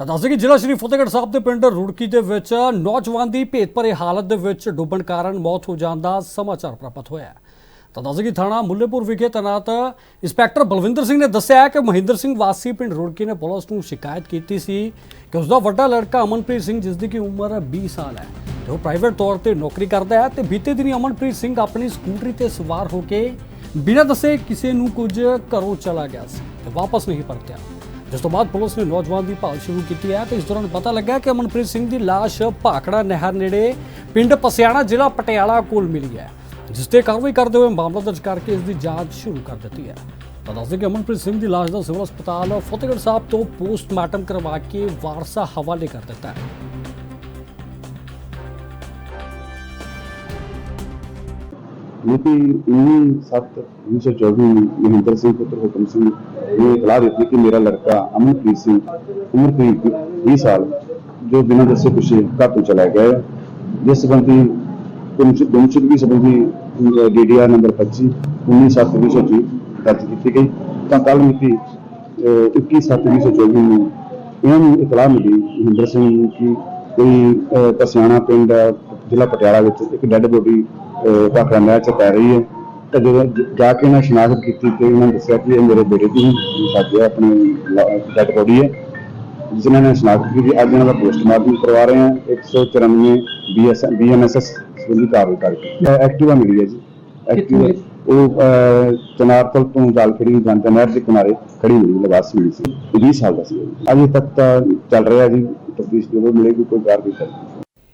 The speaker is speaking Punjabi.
ਤਾਂ ਦੱਸਦੇ ਕਿ ਜ਼ਿਲ੍ਹਾ ਸ਼੍ਰੀ ਫਤਿਹਗੜ੍ਹ ਸਾਹਿਬ ਦੇ ਪਿੰਡ ਰੁੜਕੀ ਦੇ ਵਿੱਚ ਨੌਜਵਾਨ ਦੀ ਭੇਤਭਰੇ ਹਾਲਤ ਦੇ ਵਿੱਚ ਡੁੱਬਣ ਕਾਰਨ ਮੌਤ ਹੋ ਜਾਣ ਦਾ ਸਮਾਚਾਰ ਪ੍ਰਾਪਤ ਹੋਇਆ ਹੈ। ਤਾਂ ਦੱਸਦੇ ਕਿ ਥਾਣਾ ਮੁੱਲੇਪੁਰ ਵਿਖੇ ਤੈਨਾਤ ਇੰਸਪੈਕਟਰ ਬਲਵਿੰਦਰ ਸਿੰਘ ਨੇ ਦੱਸਿਆ ਕਿ ਮਹਿੰਦਰ ਸਿੰਘ ਵਾਸੀ ਪਿੰਡ ਰੁੜਕੀ ਨੇ ਪੁਲਿਸ ਨੂੰ ਸ਼ਿਕਾਇਤ ਕੀਤੀ ਸੀ ਕਿ ਉਸ ਦਾ ਵੱਡਾ ਲੜਕਾ ਅਮਨਪ੍ਰੀਤ ਸਿੰਘ, ਜਿਸ ਦੀ ਕਿ ਉਮਰ 20 ਸਾਲ ਹੈ। ਤੇ ਉਹ ਪ੍ਰਾਈਵੇਟ ਤੌਰ ਤੇ ਨੌਕਰੀ ਕਰਦਾ ਹੈ ਤੇ ਬੀਤੇ ਦਿਨੀ ਅਮਨਪ੍ਰੀਤ ਸਿੰਘ ਆਪਣੀ ਸਕੂਟਰੀ ਤੇ ਸਵਾਰ ਹੋ ਕੇ ਬਿਨਾਂ ਦੱਸੇ ਕਿਸੇ ਨੂੰ ਕੁਝ ਘਰੋਂ ਚਲਾ ਗਿਆ ਸੀ ਤੇ ਵਾਪਸ ਨਹੀਂ ਪਰਤਿਆ। ਜਿਸ ਤੋਂ ਬਾਅਦ ਪੁਲਿਸ ਨੇ ਨੌਜਵਾਨ ਦੀ ਭਾਲ ਸ਼ੁਰੂ ਕੀਤੀ ਹੈ ਤੇ ਇਸ ਦੌਰਾਨ ਪਤਾ ਲੱਗਾ ਕਿ ਅਮਨਪ੍ਰੀਤ ਸਿੰਘ ਦੀ ਲਾਸ਼ ਭਾਖੜਾ ਨਹਿਰ ਨੇੜੇ ਪਿੰਡ ਪਸਿਆਣਾ, ਜ਼ਿਲ੍ਹਾ ਪਟਿਆਲਾ ਕੋਲ ਮਿਲੀ ਹੈ, ਜਿਸ ਤੇ ਕਾਰਵਾਈ ਕਰਦੇ ਹੋਏ ਮਾਮਲਾ ਦਰਜ ਕਰਕੇ ਇਸ ਦੀ ਜਾਂਚ ਸ਼ੁਰੂ ਕਰ ਦਿੱਤੀ ਹੈ। ਤਾਂ ਦੱਸਦੇ ਕਿ ਅਮਨਪ੍ਰੀਤ ਸਿੰਘ ਦੀ ਲਾਸ਼ ਦਾ ਸਿਵਲ ਹਸਪਤਾਲ ਫਤਿਹਗੜ੍ਹ ਸਾਹਿਬ ਤੋਂ ਪੋਸਟਮਾਰਟਮ ਕਰਵਾ ਕੇ ਵਾਰਸਾ ਹਵਾਲੇ ਕਰ ਦਿੱਤਾ ਹੈ। ਮਿਤੀ 19/7/1924 ਮਹਿੰਦਰ ਸਿੰਘ ਪੁੱਤਰ ਹੁਕਮ ਸਿੰਘ ਨੇ ਇਤਲਾਹ ਦਿੱਤੀ ਕਿ ਮੇਰਾ ਲੜਕਾ ਅਮਨਪ੍ਰੀਤ ਸਿੰਘ ਉਮਰ ਕਰੀਬ 20 ਸਾਲ, ਜੋ ਬਿਨਾਂ ਦੱਸੇ ਕੁਛ ਘਰ ਤੋਂ ਚਲਾ ਗਿਆ ਹੈ। ਜਿਸ ਸੰਬੰਧੀ ਗੁੰਮਸ਼ੁਦਗੀ ਸੰਬੰਧੀ ਡੀਡੀਆਰ ਨੰਬਰ 25 19/7/2024 ਦਰਜ ਕੀਤੀ ਗਈ। ਤਾਂ ਕੱਲ ਮਿਤੀ 21/7/2024 ਨੂੰ ਇਹਨਾਂ ਨੂੰ ਇਤਲਾਹ ਮਿਲੀ ਮਹਿੰਦਰ ਸਿੰਘ ਕਿ ਕੋਈ ਪਸਿਆਣਾ ਪਿੰਡ ਜ਼ਿਲ੍ਹਾ ਪਟਿਆਲਾ ਵਿੱਚ ਇੱਕ ਡੈੱਡ ਬੋਡੀ ਭਾਖੜਾ ਨਹਿਰ 'ਚ ਪੈ ਰਹੀ ਹੈ। ਤਾਂ ਜਦੋਂ ਜ- ਕੇ ਇਹਨਾਂ ਸ਼ਨਾਖਤ ਕੀਤੀ ਤੇ ਉਹਨਾਂ ਨੇ ਦੱਸਿਆ ਕਿ ਇਹ ਮੇਰੇ ਬੇਟੇ ਦੀ ਸਾਡੇ ਆਪਣੀ ਡੈੱਡ ਬੋਡੀ ਹੈ। ਇਹਨਾਂ ਨੇ ਸ਼ਨਾਖਤ ਕੀਤੀ। ਅੱਜ ਇਹਨਾਂ ਦਾ ਪੋਸਟਮਾਰਟਮ ਕਰਵਾ ਰਹੇ ਹਾਂ। 194 ਬੀਐਸ ਬੀਐਨਐਸਐਸ ਸੰਬੰਧੀ ਕਾਰਵਾਈ ਕਰਕੇ। ਐਕਟਿਵਾ ਮਿਲੀ ਹੈ ਜੀ। ਐਕਟਿਵਾ। ਉਹ ਅਹ, ਚਨਾਰਤਲ ਤੋਂ ਜਾਲਖੜੀ ਜਾਂਦੇ ਨਹਿਰ ਦੇ ਕਿਨਾਰੇ ਖੜੀ ਮਿਲੀ ਲਗਾਸ ਮਿਲੀ ਸੀ। ਇਹ 20 ਸਾਲ ਦਾ ਸੀ। ਅਜੇ ਤੱਕ ਤਾਂ ਚੱਲ ਰਿਹਾ ਜੀ। ਤਫਤੀਸ਼ ਜਦੋਂ ਮਿਲੇਗੀ ਕੋਈ ਕਾਰਵਾਈ ਕਰਾਂਗੇ।